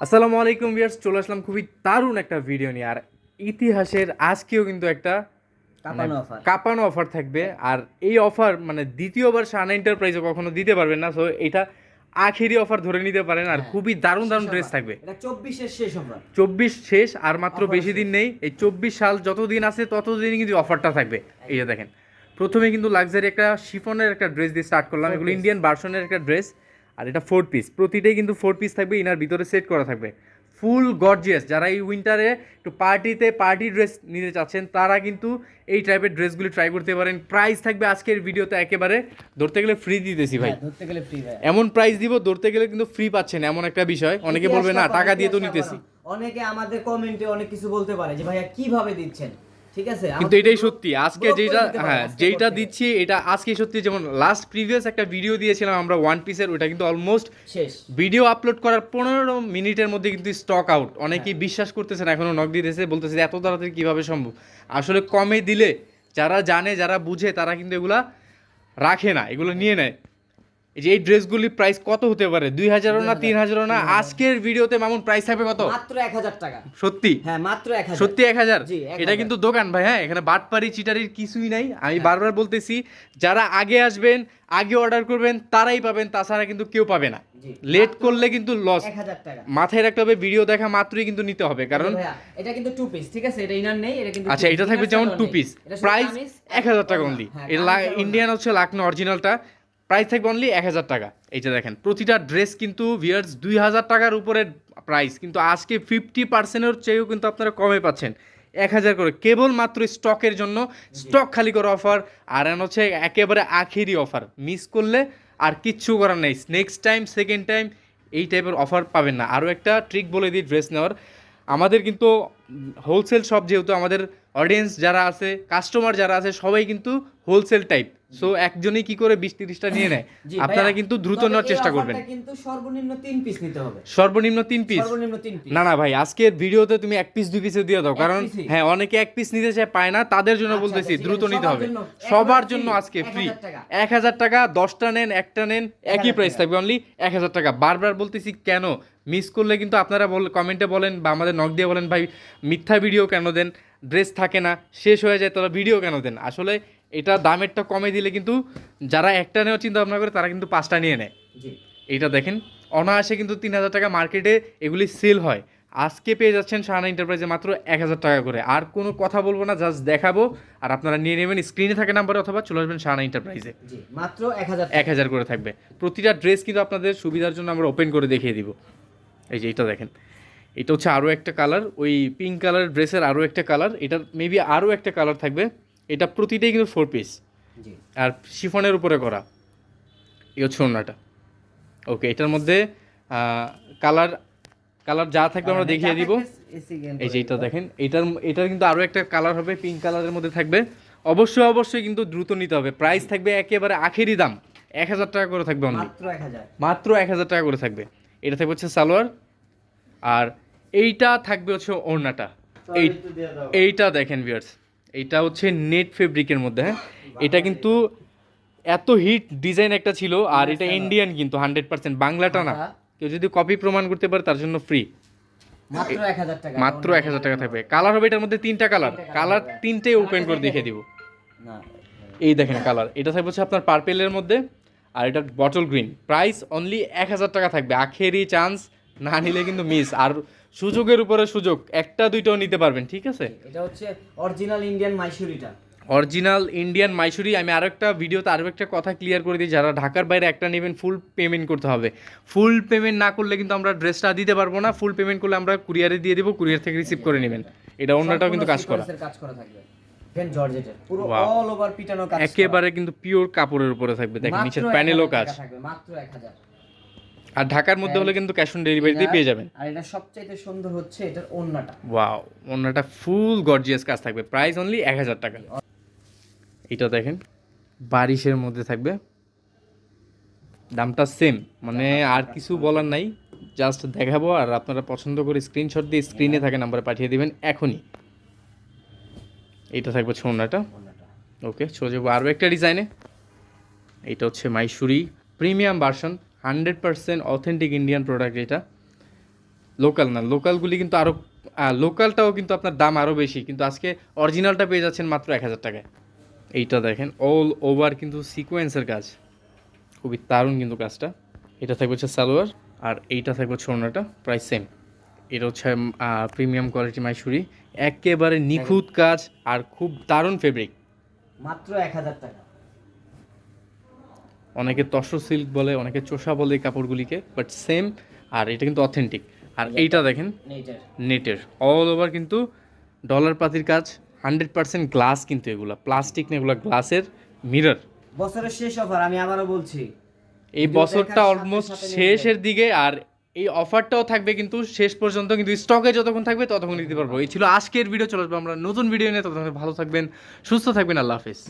আসসালামু আলাইকুম ভিউয়ার্স চলে আসলাম খুবই দারুণ একটা ভিডিও নিয়ে। আর ইতিহাসের আজকেও কিন্তু একটা কাপানো মানে অফার কাঁপানো অফার থাকবে। আর এই অফার মানে দ্বিতীয়বার শান এন্টারপ্রাইজে কখনো দিতে পারবেন না সো এটা আখেরি অফার ধরে নিতে পারেন। আর হ্যাঁ। খুবই দারুণ দারুণ ড্রেস থাকবে। চব্বিশের শেষ অফার চব্বিশ শেষ আর মাত্র বেশি দিন নেই। এই চব্বিশ সাল যতদিন আছে ততদিন কিন্তু অফারটা থাকবে। এই যে দেখেন প্রথমে কিন্তু লাক্সারি একটা শিফনের একটা ড্রেস দিয়ে স্টার্ট করলাম। এগুলো ইন্ডিয়ান ভার্সনের একটা ড্রেস আর এটা ফোর পিস প্রতিটাই কিন্তু ফোর পিস থাকবে ইনার ভিতরে সেট করা থাকবে। ফুল গর্জিয়াস যারা এই উইন্টারে একটু পার্টিতে পার্টি ড্রেস নিতে চাচ্ছেন তারা কিন্তু এই টাইপের ড্রেসগুলি ট্রাই করতে পারেন। প্রাইস থাকবে আজকের ভিডিওতে একেবারে ধরতে গেলে ফ্রি দিতেছি ভাই। হ্যাঁ, ধরতে গেলে ফ্রি ভাই। এমন প্রাইস দিব ধরতে গেলে কিন্তু ফ্রি পাচ্ছেন এমন একটা বিষয়। অনেকে বলবে না টাকা দিয়ে তো নিতেছি। অনেকে আমাদের কমেন্টে অনেক কিছু বলতে পারে যে ভাইয়া কীভাবে দিচ্ছেন? ঠিক আছে? কিন্তু এটাই সত্যি। আজকে যেটা হ্যাঁ বলতে। দিচ্ছি এটা আজকে সত্যি যেমন লাস্ট প্রিভিয়াস একটা ভিডিও দিয়েছিলাম আমরা ওয়ান পিসের ওটা কিন্তু অলমোস্ট শেষ। ভিডিও আপলোড করার পনেরো মিনিটের মধ্যে কিন্তু স্টক আউট অনেকেই হ্যাঁ। বিশ্বাস করতেছে না এখনও নক দিতেছে বলতেছে এত তাড়াতাড়ি কীভাবে সম্ভব? আসলে কমে দিলে যারা জানে যারা বুঝে তারা কিন্তু এগুলা রাখে না এগুলো নিয়ে নেয়। যে এই ড্রেসগুলির প্রাইস কত হতে পারে? দুই হাজারও না তিন হাজারও না? আজকের ভিডিওতে মামুন প্রাইস থাকবে কত? মাত্র এক হাজার টাকা। সত্যি? হ্যাঁ মাত্র এক হাজার। সত্যি এক হাজার? এটা কিন্তু দোকান ভাই হ্যাঁ এখানে বাটপারি চিটারির কিছুই নাই। আমি বারবার বলতেছি যারা আগে আসবেন আগে অর্ডার করবেন তারাই পাবেন তাছাড়া কিন্তু কেউ পাবে না। লেট করলে কিন্তু লস মাথায় রাখতে হবে ভিডিও দেখা মাত্রই কিন্তু নিতে হবে কারণ এটা কিন্তু টু পিস ঠিক আছে? এটা ইনার নেই এটা কিন্তু আচ্ছা এটা থাকবে যেমন টু পিস প্রাইস এক হাজার টাকা। অনলি হ্যাঁ, এটা। ইন্ডিয়ান হচ্ছে লাকনো অরিজিনালটা প্রাইস থাকবে অনলি এক হাজার টাকা। এইটা দেখেন, প্রতিটা ড্রেস কিন্তু ভিয়ার্স দুই হাজার টাকার উপরে প্রাইস কিন্তু আজকে ফিফটি পার্সেন্টের চেয়েও কিন্তু আপনারা কমে পাচ্ছেন। এক হাজার করে কেবলমাত্র স্টকের জন্য স্টক খালি করে অফার আর এন হচ্ছে একেবারে আখেরি অফার মিস করলে আর কিচ্ছু করার নেই। নেক্সট টাইম সেকেন্ড টাইম এই টাইপের অফার পাবেন না। আরও একটা ট্রিক বলে দিই ড্রেস নেওয়ার। আমাদের কিন্তু হোলসেল শপ যেহেতু আমাদের অডিয়েন্স যারা আছে কাস্টমার যারা আছে, সবাই কিন্তু হোলসেল টাইপ সো একজনই কি করে বিশ তিরিশটা নিয়ে নেয়? আপনারা কিন্তু দ্রুত নেওয়ার চেষ্টা করবেন। কিন্তু সর্বনিম্ন তিন পিস নিতে হবে। সর্বনিম্ন তিন পিস সর্বনিম্ন তিন পিস না না ভাই আজকের ভিডিওতে তুমি এক পিস দুই পিসে দিয়ে দাও। কারণ হ্যাঁ অনেকে এক পিস নিতে চায় পায় না তাদের জন্য আচ্ছা, বলতেছি আচ্ছা, দ্রুত নিতে হবে। সবার জন্য আজকে ফ্রি এক হাজার টাকা দশটা নেন একটা নেন একই প্রাইস থাকবে অনলি এক হাজার টাকা। বারবার বলতেছি কেন? মিস করলে কিন্তু আপনারা বল কমেন্টে বলেন বা আমাদের নক দিয়ে বলেন ভাই মিথ্যা ভিডিও কেন দেন? ড্রেস থাকে না শেষ হয়ে যায় তারা ভিডিও কেন দেন? আসলে এটা দামেরটা কমে দিলে কিন্তু যারা একটা নেওয়ার চিন্তা ভাবনা করে তারা কিন্তু পাঁচটা নিয়ে নেয়। জি। এইটা দেখেন অনায়াসে কিন্তু তিন হাজার টাকা মার্কেটে এগুলি সেল হয়। আজকে পেয়ে যাচ্ছেন শাহানা এন্টারপ্রাইজে মাত্র এক হাজার টাকা করে। আর কোনো কথা বলব না জাস্ট দেখাবো। আর আপনারা নিয়ে নেবেন স্ক্রিনে থাকে নাম্বারে অথবা চলে আসবেন শাহানা এন্টারপ্রাইজে মাত্র এক হাজার এক হাজার করে থাকবে। প্রতিটা ড্রেস কিন্তু আপনাদের সুবিধার জন্য আমরা ওপেন করে দেখিয়ে দিব। এই যে এটা দেখেন এটা হচ্ছে আরও একটা কালার ওই পিঙ্ক কালার ড্রেসের আরও একটা কালার এটার মেবি আরও একটা কালার থাকবে। এটা প্রতিটাই কিন্তু ফোর পিস আর শিফনের উপরে করা এই হচ্ছে ওড়নাটা। ওকে এটার মধ্যে কালার কালার যা থাকবে আমরা দেখিয়ে দিব। এই যে এটা দেখেন এটার এটার কিন্তু আরও একটা কালার হবে পিঙ্ক কালারের মধ্যে থাকবে। অবশ্যই অবশ্যই কিন্তু দ্রুত নিতে হবে। প্রাইস থাকবে একেবারে আখেরি দাম। এক হাজার টাকা করে থাকবে অনলি মাত্র এক হাজার। মাত্র এক হাজার টাকা করে থাকবে। এটা থাকবে হচ্ছে সালোয়ার। আর এইটা থাকবে হচ্ছে ওড়নাটা। এই এইটা দেখেন ভিউয়ার্স এইটা হচ্ছে নেট ফেব্রিকের মধ্যে হ্যাঁ? এটা কিন্তু এত হিট ডিজাইন একটা ছিল আর এটা ইন্ডিয়ান কিন্তু হান্ড্রেড পার্সেন্ট বাংলাটা না। কেউ যদি কপি প্রমাণ করতে পারে তার জন্য ফ্রি মাত্র এক হাজার টাকা। থাকবে। কালার হবে এটার মধ্যে তিনটা কালার কালার তিনটে ওপেন করে দেখে দিব। এই দেখেন কালার এটা থাকবে হচ্ছে আপনার পার্পেলের মধ্যে আর এটা বটল গ্রিন প্রাইস অনলি এক হাজার টাকা থাকবে। আখেরই চান্স না নিলে কিন্তু মিস আর সুযোগের উপরে সুযোগ একটা দুইটাও নিতে পারবেন ঠিক আছে? এটা হচ্ছে অরিজিনাল ইন্ডিয়ান মাইসুরিটা অরিজিনাল ইন্ডিয়ান মাইসুরি আমি আরও একটা ভিডিওতে আরও একটা কথা ক্লিয়ার করে দিই যারা ঢাকার বাইরে একটা নেবেন ফুল পেমেন্ট করতে হবে। ফুল পেমেন্ট না করলে কিন্তু আমরা ড্রেসটা দিতে পারব না ফুল পেমেন্ট করলে আমরা কুরিয়ারে দিয়ে দেবো কুরিয়ার থেকে রিসিভ করে নেবেন। এটা অন্যটাও কিন্তু কাজ করা। সিকোয়েন্সের কাজ করা থাকবে। পুরো অল ওভার পিটানো কাজ একেবারে কিন্তু পিওর কাপড়ের উপরে থাকবে দেখেন নিচের প্যানেলও কাজ। মাত্র এক হাজার। আর ঢাকার মধ্যে হলে কিন্তু ক্যাশ অন ডেলিভারিতেই পেয়ে যাবেন। আর এটা সবচাইতে সুন্দর হচ্ছে এটার ওন্নাটা ওয়াও অন্যটা ফুল গর্জিয়াস কাজ থাকবে। প্রাইস অনলি এক হাজার টাকা। এটা দেখেন বারিশের মধ্যে থাকবে। দামটা সেম মানে আর কিছু বলার নাই। জাস্ট দেখাবো আর আপনারা পছন্দ করে স্ক্রিনশট দিয়ে স্ক্রিনে থাকে নাম্বারে পাঠিয়ে দিবেন এখনই। এটা থাকবে ছোনাটা ওকে চলে যাব আরও একটা ডিজাইনে এটা হচ্ছে Mysuri premium version hundred percent authentic Indian product এটা। লোকাল না লোকালগুলি কিন্তু আরও লোকালটাও কিন্তু আপনার দাম আরও বেশি, কিন্তু আজকে অরিজিনালটা পেয়ে যাচ্ছেন মাত্র এক হাজার টাকায়। এইটা দেখেন অল ওভার কিন্তু সিকোয়েন্সের কাজ। খুবই দারুণ কিন্তু কাজটা। এটা থাকবে হচ্ছে সালোয়ার, আর এইটা থাকবে হচ্ছে অন্যটা প্রায় সেম এটা হচ্ছে প্রিমিয়াম কোয়ালিটি মাইসুরি একেবারে নিখুঁত কাজ, আর খুব দারুণ ফেব্রিক মাত্র এক হাজার টাকা। অনেকে তসর সিল্ক বলে অনেকে চোষা বলে এই কাপড়গুলিকে বাট সেম আর এটা কিন্তু অথেন্টিক আর এইটা দেখেন নেটের নেটের অল ওভার কিন্তু ডলার পাতির কাজ হান্ড্রেড পার্সেন্ট গ্লাস কিন্তু এগুলো। প্লাস্টিক না এগুলো গ্লাসের মিরর বছরের শেষ অফার আমি আবারও বলছি। এই বছরটা অলমোস্ট শেষের দিকে আর এই অফারটাও থাকবে কিন্তু শেষ পর্যন্ত কিন্তু স্টকে যতক্ষণ থাকবে ততক্ষণ দিতে পারব। এই ছিল আজকের ভিডিও চলে আসবে আমরা নতুন ভিডিও নিয়ে। ততক্ষণ ভালো থাকবেন সুস্থ থাকবেন আল্লাহ হাফিজ।